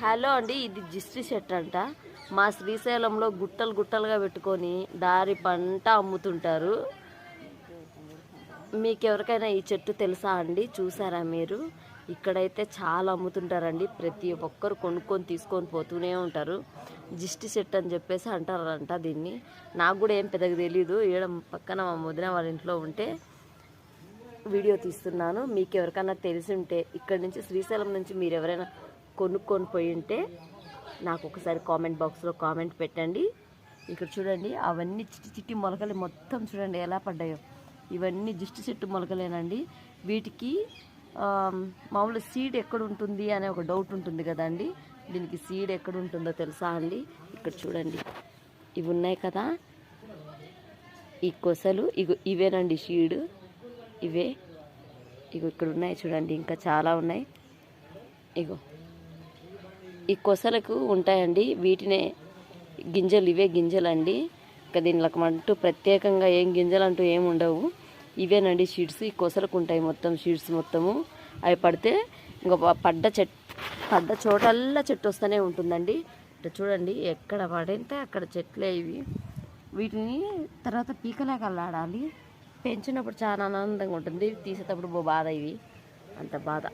Hello అండి ఇది GST చెట్టు అంట. మా శ్రీశైలంలో గుట్టలు గుట్టలుగా పెట్టుకొని దారి పంట అమ్ముతుంటారు. మీకు ఎవరికైనా ఈ చెట్టు తెలుసా అండి? చూసారా మీరు? ఇక్కడైతే చాలా అమ్ముతుంటారండి. ప్రతి ఒక్కరు కొనుక్కొని తీసుకొని పోతూనే ఉంటారు. జిస్టి చెట్టు అని చెప్పేసి అంటారంట దీన్ని. నాకు కూడా ఏం పెద్దగా తెలియదు ఈడ పక్కన మా ముదిన వాళ్ళ ఇంట్లో ఉంటే వీడియో తీస్తున్నాను. మీకు ఎవరికైనా తెలిసి ఉంటే ఇక్కడ నుంచి శ్రీశైలం నుంచి మీరు ఎవరైనా కొనుక్కొని పోయి ఉంటే నాకు ఒకసారి కామెంట్ బాక్స్లో కామెంట్ పెట్టండి. ఇక్కడ చూడండి అవన్నీ చిట్టి చిట్టి మొలకలు మొత్తం చూడండి ఎలా పడ్డాయో. ఇవన్నీ జిష్టి చెట్టు మొలకలేనండి. వీటికి మామూలు సీడ్ ఎక్కడ ఉంటుంది అనే ఒక డౌట్ ఉంటుంది కదండి. దీనికి సీడ్ ఎక్కడ ఉంటుందో తెలుసా అండి? ఇక్కడ చూడండి. ఇవి ఉన్నాయి కదా. ఈ కొసలు ఇగో ఇవేనండి సీడ్ ఇవే. ఇగో ఇక్కడ ఉన్నాయి చూడండి ఇంకా చాలా ఉన్నాయి. ఇగో. ఈ కొసలకు ఉంటాయండి. వీటినే గింజలు ఇవే గింజలండి. ఇంకా దీనిలోకి అంటూ ప్రత్యేకంగా ఏం గింజలు అంటూ ఏమి ఉండవు. ఇవేనండి షీడ్స్ ఈ కొసలకు ఉంటాయి మొత్తం షీడ్స్ మొత్తము. అవి పడితే ఇంకో పడ్డ చెట్ పడ్డ చోటల్లా చెట్టు వస్తూనే ఉంటుందండి. ఇట్లా చూడండి ఎక్కడ పడితే అక్కడ చెట్లే ఇవి. వీటిని తర్వాత పీకలేక అల్లాడాలి పెంచినప్పుడు చాలా ఆనందంగా ఉంటుంది. తీసేటప్పుడు బాధ ఇవి. అంత బాధ.